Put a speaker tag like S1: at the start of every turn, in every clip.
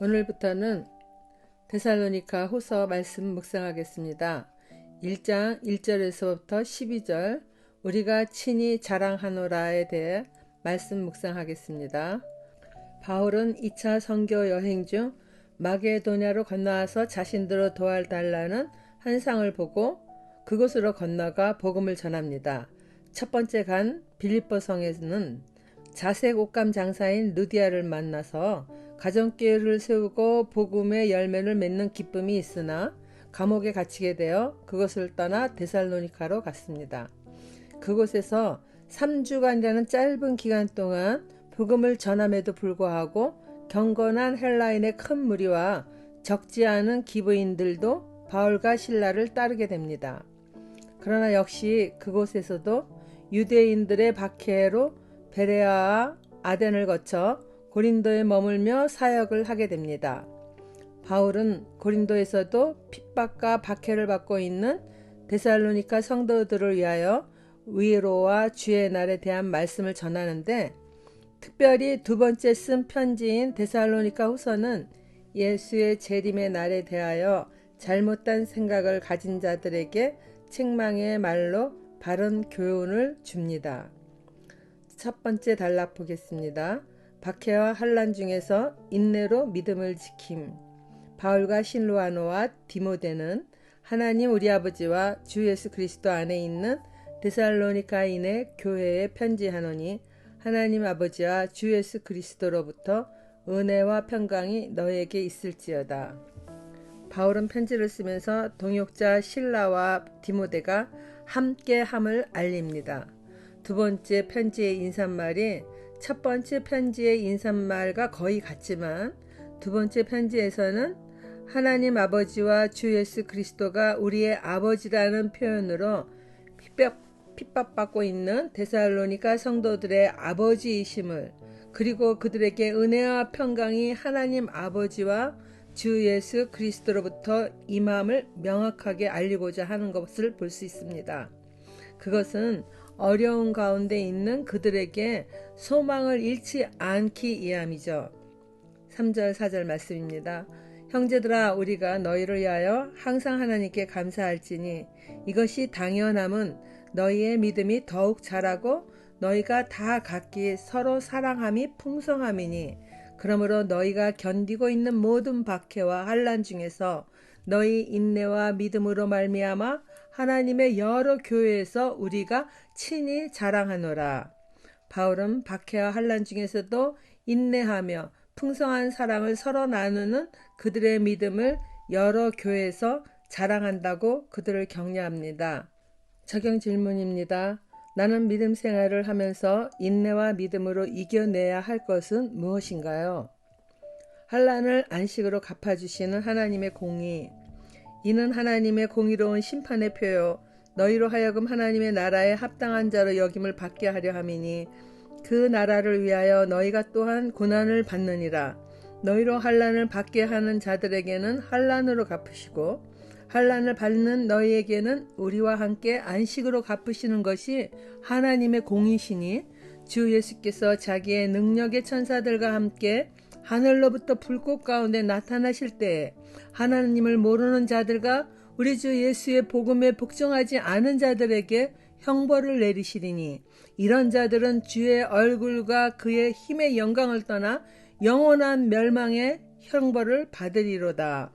S1: 오늘부터는 데살로니가 후서 말씀 묵상하겠습니다. 1장 1절에서부터 12절 우리가 친히 자랑하노라에 대해 말씀 묵상하겠습니다. 바울은 2차 선교 여행 중 마게도냐로 건너와서 자신들을 도와달라는 한 상을 보고 그곳으로 건너가 복음을 전합니다. 첫 번째 간 빌립보 성에는 자색 옷감 장사인 루디아를 만나서 가정교회를 세우고 복음의 열매를 맺는 기쁨이 있으나 감옥에 갇히게 되어 그것을 떠나 데살로니카로 갔습니다. 그곳에서 3주간이라는 짧은 기간 동안 복음을 전함에도 불구하고 경건한 헬라인의 큰 무리와 적지 않은 기부인들도 바울과 신라를 따르게 됩니다. 그러나 역시 그곳에서도 유대인들의 박해로 베레아와 아덴을 거쳐 고린도에 머물며 사역을 하게 됩니다. 바울은 고린도에서도 핍박과 박해를 받고 있는 데살로니카 성도들을 위하여 위로와 주의 날에 대한 말씀을 전하는데 특별히 두 번째 쓴 편지인 데살로니카 후서는 예수의 재림의 날에 대하여 잘못된 생각을 가진 자들에게 책망의 말로 바른 교훈을 줍니다. 첫 번째 단락 보겠습니다. 박해와 환란 중에서 인내로 믿음을 지킴. 바울과 신루아노와 디모데는 하나님 우리 아버지와 주 예수 그리스도 안에 있는 데살로니카인의 교회에 편지하노니 하나님 아버지와 주 예수 그리스도로부터 은혜와 평강이 너에게 있을지어다. 바울은 편지를 쓰면서 동역자 신라와 디모데가 함께함을 알립니다. 두 번째 편지의 인사말이 첫 번째 편지의 인사말과 거의 같지만 두 번째 편지에서는 하나님 아버지와 주 예수 그리스도가 우리의 아버지라는 표현으로 핍박, 핍박 받고 있는 데살로니가 성도들의 아버지이심을 그리고 그들에게 은혜와 평강이 하나님 아버지와 주 예수 그리스도로부터 임함을 명확하게 알리고자 하는 것을 볼 수 있습니다. 그것은 어려운 가운데 있는 그들에게 소망을 잃지 않기 이함이죠. 3절 4절 말씀입니다. 형제들아 우리가 너희를 위하여 항상 하나님께 감사할지니 이것이 당연함은 너희의 믿음이 더욱 자라고 너희가 다 각기 서로 사랑함이 풍성함이니 그러므로 너희가 견디고 있는 모든 박해와 환란 중에서 너희 인내와 믿음으로 말미암아 하나님의 여러 교회에서 우리가 친히 자랑하노라. 바울은 박해와 환란 중에서도 인내하며 풍성한 사랑을 서로 나누는 그들의 믿음을 여러 교회에서 자랑한다고 그들을 격려합니다. 적용 질문입니다. 나는 믿음 생활을 하면서 인내와 믿음으로 이겨내야 할 것은 무엇인가요? 한란을 안식으로 갚아주시는 하나님의 공의. 이는 하나님의 공의로운 심판의 표요. 너희로 하여금 하나님의 나라에 합당한 자로 여김을 받게 하려 함이니 그 나라를 위하여 너희가 또한 고난을 받느니라. 너희로 한란을 받게 하는 자들에게는 한란으로 갚으시고 한란을 받는 너희에게는 우리와 함께 안식으로 갚으시는 것이 하나님의 공이시니 주 예수께서 자기의 능력의 천사들과 함께 하늘로부터 불꽃 가운데 나타나실 때에 하나님을 모르는 자들과 우리 주 예수의 복음에 복종하지 않은 자들에게 형벌을 내리시리니 이런 자들은 주의 얼굴과 그의 힘의 영광을 떠나 영원한 멸망의 형벌을 받으리로다.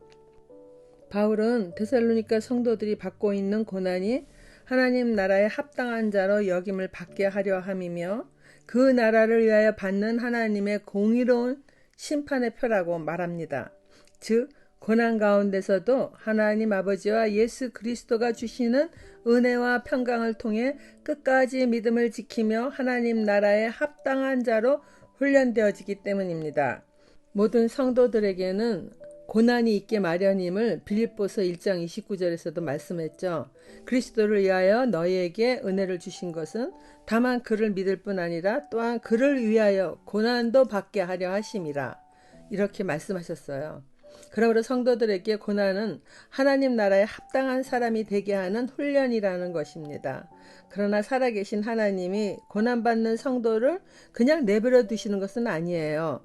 S1: 바울은 데살로니카 성도들이 받고 있는 고난이 하나님 나라에 합당한 자로 여김을 받게 하려 함이며 그 나라를 위하여 받는 하나님의 공의로운 심판의 표라고 말합니다. 즉 고난 가운데서도 하나님 아버지와 예수 그리스도가 주시는 은혜와 평강을 통해 끝까지 믿음을 지키며 하나님 나라에 합당한 자로 훈련되어지기 때문입니다. 모든 성도들에게는 고난이 있게 마련임을 빌립보서 1장 29절에서도 말씀했죠. 그리스도를 위하여 너희에게 은혜를 주신 것은 다만 그를 믿을 뿐 아니라 또한 그를 위하여 고난도 받게 하려 하심이라. 이렇게 말씀하셨어요. 그러므로 성도들에게 고난은 하나님 나라에 합당한 사람이 되게 하는 훈련이라는 것입니다. 그러나 살아계신 하나님이 고난받는 성도를 그냥 내버려 두시는 것은 아니에요.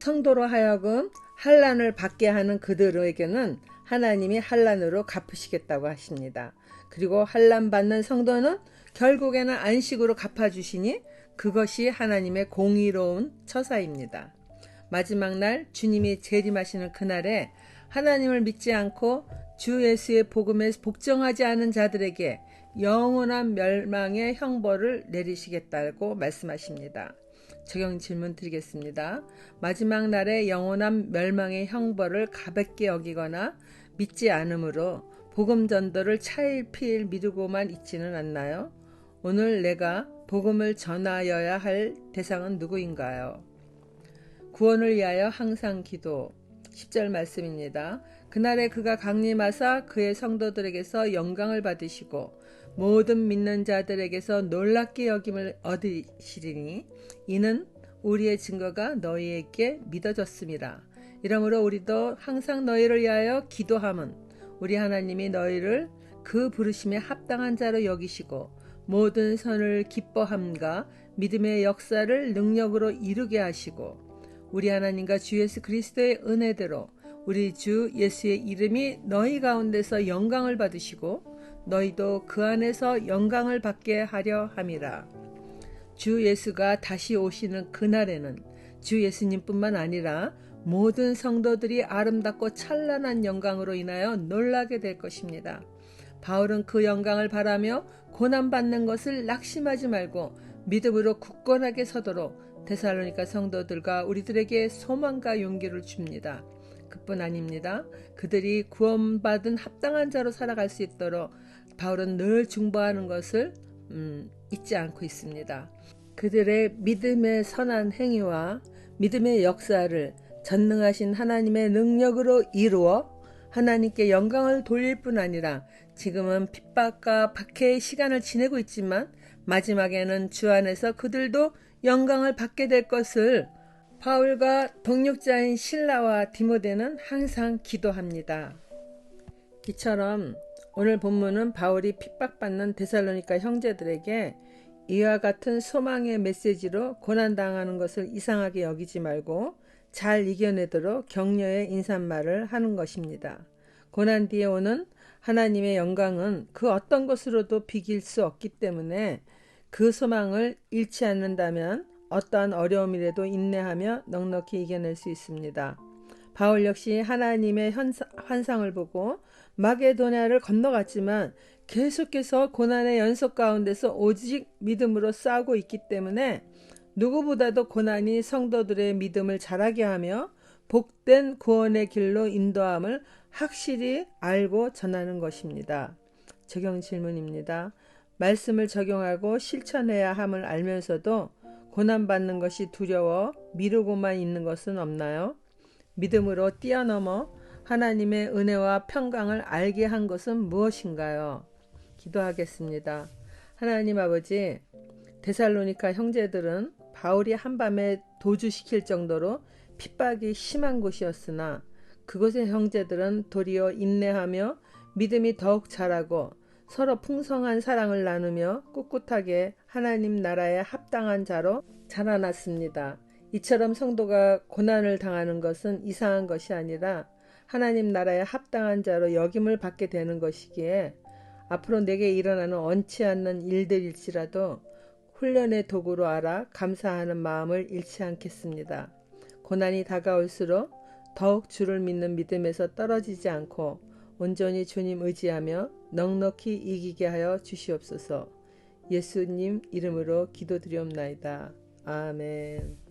S1: 성도로 하여금 한란을 받게 하는 그들에게는 하나님이 한란으로 갚으시겠다고 하십니다. 그리고 한란 받는 성도는 결국에는 안식으로 갚아주시니 그것이 하나님의 공의로운 처사입니다. 마지막 날 주님이 재림하시는 그날에 하나님을 믿지 않고 주 예수의 복음에 복종하지 않은 자들에게 영원한 멸망의 형벌을 내리시겠다고 말씀하십니다. 적용 질문 드리겠습니다. 마지막 날에 영원한 멸망의 형벌을 가볍게 여기거나 믿지 않으므로 복음 전도를 차일피일 미루고만 있지는 않나요? 오늘 내가 복음을 전하여야 할 대상은 누구인가요? 구원을 위하여 항상 기도. 10절 말씀입니다. 그날에 그가 강림하사 그의 성도들에게서 영광을 받으시고 모든 믿는 자들에게서 놀랍게 여김을 얻으시리니 이는 우리의 증거가 너희에게 믿어졌습니다. 이러므로 우리도 항상 너희를 위하여 기도함은 우리 하나님이 너희를 그 부르심에 합당한 자로 여기시고 모든 선을 기뻐함과 믿음의 역사를 능력으로 이루게 하시고 우리 하나님과 주 예수 그리스도의 은혜대로 우리 주 예수의 이름이 너희 가운데서 영광을 받으시고 너희도 그 안에서 영광을 받게 하려 함이라. 주 예수가 다시 오시는 그날에는 주 예수님뿐만 아니라 모든 성도들이 아름답고 찬란한 영광으로 인하여 놀라게 될 것입니다. 바울은 그 영광을 바라며 고난받는 것을 낙심하지 말고 믿음으로 굳건하게 서도록 데살로니가 성도들과 우리들에게 소망과 용기를 줍니다. 그뿐 아닙니다. 그들이 구원받은 합당한 자로 살아갈 수 있도록 바울은 늘 중보하는 것을 음, 잊지 않고 있습니다. 그들의 믿음의 선한 행위와 믿음의 역사를 전능하신 하나님의 능력으로 이루어 하나님께 영광을 돌릴 뿐 아니라 지금은 핍박과 박해의 시간을 지내고 있지만 마지막에는 주 안에서 그들도 영광을 받게 될 것을 바울과 동력자인 신라와 디모데는 항상 기도합니다. 이처럼 오늘 본문은 바울이 핍박받는 데살로니카 형제들에게 이와 같은 소망의 메시지로 고난당하는 것을 이상하게 여기지 말고 잘 이겨내도록 격려의 인사말을 하는 것입니다. 고난 뒤에 오는 하나님의 영광은 그 어떤 것으로도 비길 수 없기 때문에 그 소망을 잃지 않는다면 어떠한 어려움이라도 인내하며 넉넉히 이겨낼 수 있습니다. 바울 역시 하나님의 환상을 보고 마게도냐를 건너갔지만 계속해서 고난의 연속 가운데서 오직 믿음으로 싸우고 있기 때문에 누구보다도 고난이 성도들의 믿음을 자라게 하며 복된 구원의 길로 인도함을 확실히 알고 전하는 것입니다. 적용 질문입니다. 말씀을 적용하고 실천해야 함을 알면서도 고난받는 것이 두려워 미루고만 있는 것은 없나요? 믿음으로 뛰어넘어 하나님의 은혜와 평강을 알게 한 것은 무엇인가요? 기도하겠습니다. 하나님 아버지, 데살로니카 형제들은 바울이 한밤에 도주시킬 정도로 핍박이 심한 곳이었으나 그곳의 형제들은 도리어 인내하며 믿음이 더욱 자라고 서로 풍성한 사랑을 나누며 꿋꿋하게 하나님 나라에 합당한 자로 자라났습니다. 이처럼 성도가 고난을 당하는 것은 이상한 것이 아니라 하나님 나라에 합당한 자로 역임을 받게 되는 것이기에 앞으로 내게 일어나는 원치 않는 일들일지라도 훈련의 도구로 알아 감사하는 마음을 잃지 않겠습니다. 고난이 다가올수록 더욱 주를 믿는 믿음에서 떨어지지 않고 온전히 주님 의지하며 넉넉히 이기게 하여 주시옵소서. 예수님 이름으로 기도드리옵나이다. 아멘.